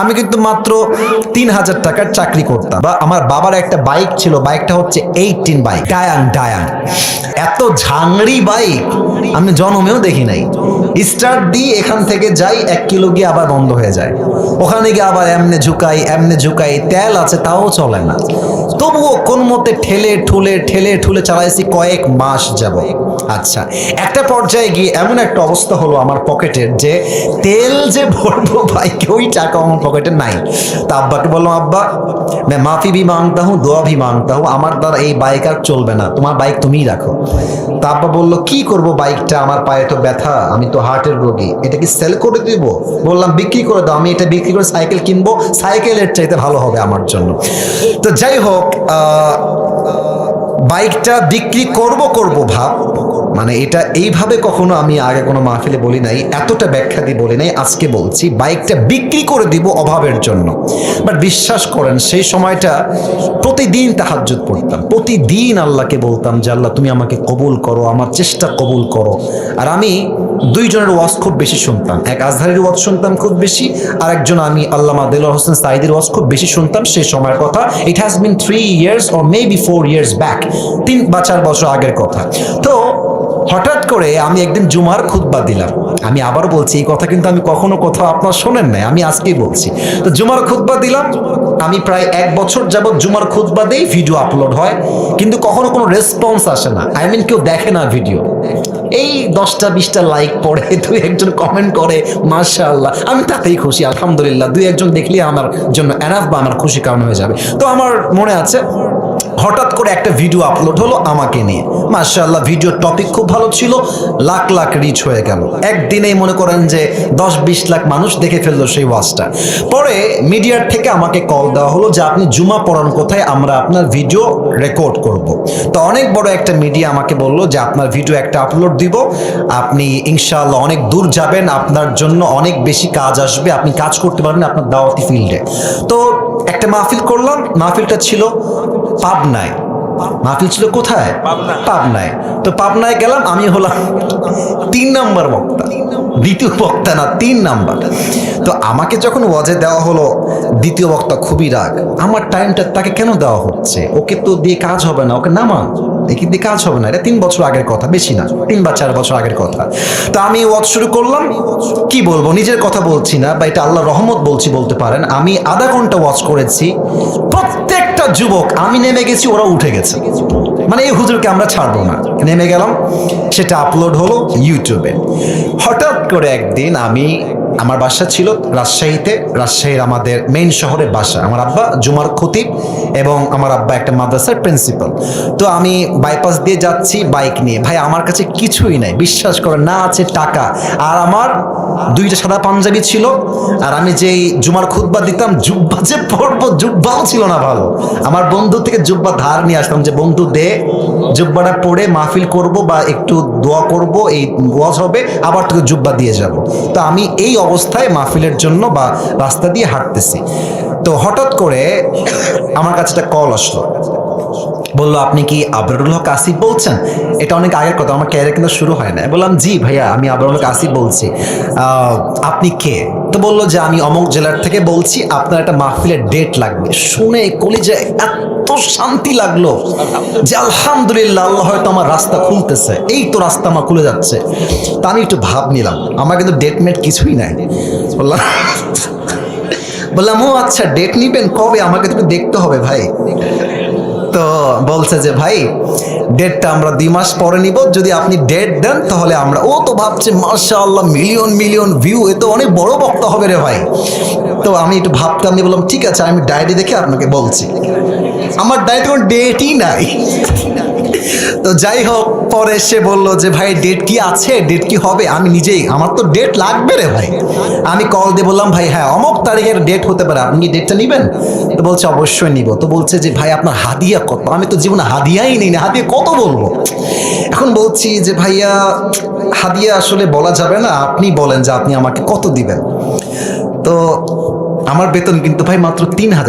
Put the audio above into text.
আমি কিন্তু মাত্র তিন হাজার টাকার চাকরি করতাম। বা আমার বাবার একটা বাইক ছিল বাইকটা হচ্ছে এইটিন বাইক ডায়াং ডায়াং এত ঝাংড়ি বাইক আমি জন্মেও দেখি নাই। স্টার্ট দিয়ে এখান থেকে যাই, এক কিলো গিয়ে আবার বন্ধ হয়ে যায়। ওখানে গিয়ে আবার এমনে ঝুকাই এমনে ঝুকাই, তেল আছে তাও চলে না। তবুও কোন মতে ঠেলে ঠুলে ঠেলে ঠুলে চালাইছি কয়েক মাস যাব আচ্ছা একটা পর্যায়ে গিয়ে এমন একটা অবস্থা হলো আমার পকেটের যে তেল যে ভরবো ভাই, ওই টাকা আমার পকেটে নাই। তা আব্বাকে বললাম, আব্বা, ম্যাম, মাফি ভি মাংতা হুঁ, দোয়া ভি মাংতা হুঁ, আমার দ্বারা এই বাইক আর চলবে না, তোমার বাইক তুমিই রাখো। তা আব্বা বলল, কি করব বাইকটা? আমার পায়ে তো ব্যথা, আমি তো হার্টের রোগী, এটা কি সেল করে দিব? বললাম, বিক্রি করে দাও, আমি এটা বিক্রি করে সাইকেল কিনবো, সাইকেলের চাইতে ভালো হবে আমার জন্য। তো যাই হোক বাইকটা বিক্রি করব করব ভাব মানে এটা এইভাবে কখনো আমি আগে কোনো মাহফিলে বলি নাই, এতটা ব্যাখ্যা দিয়ে বলি নাই, আজকে বলছি, বাইকটা বিক্রি করে দিব অভাবের জন্য। বাট বিশ্বাস করেন, সেই সময়টা প্রতিদিন তাহাজ্জুদ পড়তাম, প্রতিদিন আল্লাহকে বলতাম যে আল্লাহ তুমি আমাকে কবুল করো, আমার চেষ্টা কবুল করো। আর আমি দুইজনের ওয়াজ খুব বেশি শুনতাম, এক আজহারের ওয়াজ শুনতাম খুব বেশি, আর একজন আমি আল্লামা দেলোয়ার হোসেন সাইদের ওয়াজ খুব বেশি শুনতাম সেই সময়ের কথা। It has been three years or maybe four years back তিন বা চার বছর আগের কথা। তো হঠাৎ করে আমি একদিন জুমার খুতবা দিলাম। আমি আবার বলছি, এই কথা কিন্তু আমি কখনো কোথাও আপনার শোনেন নাই, আমি আজকেই বলছি। তো জুমার খুতবা দিলাম। আমি প্রায় এক বছর যাবত জুমার খুতবা দেই ভিডিও আপলোড হয়, কিন্তু কখনো কোনো রেসপন্স আসে না। আই মিন কেউ দেখে না ভিডিও। এই দশটা, বিশটা লাইক পড়ে, দুই একজন কমেন্ট করে, মাশাআল্লাহ, আমি তাতেই খুশি, আলহামদুলিল্লাহ। দুই একজন দেখলে আমার জন্য এনাফ বা আমার খুশি কারণ হয়ে যাবে। তো আমার মনে আছে হঠাৎ করে একটা ভিডিও আপলোড হলো আমাকে নিয়ে। মাশাআল্লাহ ভিডিওর টপিক খুব ভালো ছিল, লাখ লাখ রিচ হয়ে গেল। একদিনেই মনে করেন যে দশ বিশ লাখ মানুষ দেখে ফেলল সেই ওয়াজটা পরে মিডিয়ার থেকে আমাকে কল দেওয়া হলো যে, আপনি জুমা পড়ান কোথায়? আমরা আপনার ভিডিও রেকর্ড করব। তো অনেক বড় একটা মিডিয়া আমাকে বলল যে, আপনার ভিডিও একটা আপলোড দিব। আপনি ইনশাআল্লাহ অনেক দূর যাবেন, আপনার জন্য অনেক বেশি কাজ আসবে, আপনি কাজ করতে পারবেন আপনার দাওয়াতি ফিল্ডে তো একটা মাহফিল করলাম, মাহফিলটা ছিল পাবনায়। মাহফিল ছিল কোথায়? পাবনায়। তো পাবনায় গেলাম আমি হলাম তিন নাম্বার বক্তা। দ্বিতীয় বক্তা না তিন নাম্বার। তো আমাকে যখন ওয়াজে দেওয়া হলো দ্বিতীয় বক্তা খুবই রাগ। আমার টাইমটা তাকে কেন দেওয়া হচ্ছে? ওকে তো দিয়ে কাজ হবে না ওকে নামা একে দিয়ে কাজ হবে না এটা তিন বছর আগের কথা বেশি না তিন বা চার বছর আগের কথা। তো আমি ওয়াজ শুরু করলাম। কি বলব নিজের কথা বলছি না বা এটা আল্লাহ রহমত বলছি বলতে পারেন। আমি আধা ঘণ্টা ওয়াজ করেছি। প্রত্যেকটা যুবক, আমি নেমে গেছি ওরা উঠে গেছে। মানে এই হুজুরকে আমরা ছাড়বো না। নেমে গেলাম, সেটা আপলোড হলো ইউটিউবে হঠাৎ করে একদিন আমি আমার বাসা ছিল রাজশাহীতে। রাজশাহীর আমাদের মেইন শহরের বাসা। আমার আব্বা জুমার খতিব এবং আমার আব্বা একটা মাদ্রাসার প্রিন্সিপাল তো আমি বাইপাস দিয়ে যাচ্ছি বাইক নিয়ে। ভাই, আমার কাছে কিছুই নাই। বিশ্বাস করে না আছে টাকা। আর আমার দুইটা সাদা পাঞ্জাবি ছিল। আর আমি যেই জুমার খুতবা দিতাম, জুব্বা যে পরবো, জুব্বাও ছিল না ভালো। আমার বন্ধু থেকে জুব্বা ধার নিয়ে আসতাম যে, বন্ধু, দে। জুব্বাটা পড়ে মাহফিল করব বা একটু দোয়া করব, এই ওয়াজ হবে, আবার তোকে জুব্বা দিয়ে যাব। তো আমি এই অবস্থায় মাহফিলের জন্য বা রাস্তা দিয়ে হাঁটতেছি। তো হঠাৎ করে আমার কাছে একটা কল আসলো। বলল, আপনি কি আবরুল হক আসিফ বলছেন? এটা অনেক আগের কথা, আমার ক্যারিয়ার কিন্তু শুরু হয় না বললাম, জি ভাইয়া, আমি আবরুল হক আসিফ বলছি আপনি কে? তো বলল যে, আমি অমুক জেলার থেকে বলছি, আপনার একটা মাহফিলের ডেট লাগবে। শুনে কলিজে এত শান্তি লাগল যে, আলহামদুলিল্লাহ, আল্লাহ হয়তো আমার রাস্তা খুলতেছে। এই তো রাস্তা আমার খুলে যাচ্ছে। তা আমি একটু ভাব নিলাম, আমার কিন্তু ডেট মেট কিছুই নাই। বললাম বললাম, ও আচ্ছা ডেট নিবেন কবে? আমাকে তো দেখতে হবে ভাই। তো বলছে যে, ভাই ডেটটা আমরা দুই মাস পরে নিব। যদি আপনি ডেট দেন, তাহলে আমরা ও তো ভাবছে, মাশাআল্লাহ মিলিয়ন মিলিয়ন ভিউ এ তো অনেক বড় বক্তা হবে রে ভাই। তো আমি একটু ভাবতাম, আমি বললাম, ঠিক আছে, আমি ডায়েরি দেখে আপনাকে বলছি। আমার ডায়েরি কোনো ডেটই নাই। তো যাই হোক, পরে সে বলল যে, ভাই ডেট কি আছে? ডেট কি হবে? আমি নিজেই, আমার তো ডেট লাগবে রে ভাই। আমি কল দিয়ে বললাম, ভাই হ্যাঁ অমুক তারিখের ডেট হতে পারে, আপনি কি ডেটটা নেবেন? তো বলছে, অবশ্যই নিব। তো বলছে যে, ভাই, আপনার হাদিয়া কত? আমি তো জীবনে হাদিয়াই নেই না, হাদিয়া কত বলব? এখন বলছি যে, ভাইয়া, হাদিয়া আসলে বলা যাবে না, আপনি বলেন যে, আপনি আমাকে কত দিবেন? তো আমার বেতন কিন্তু, ভাই, মাত্র তিন হাজার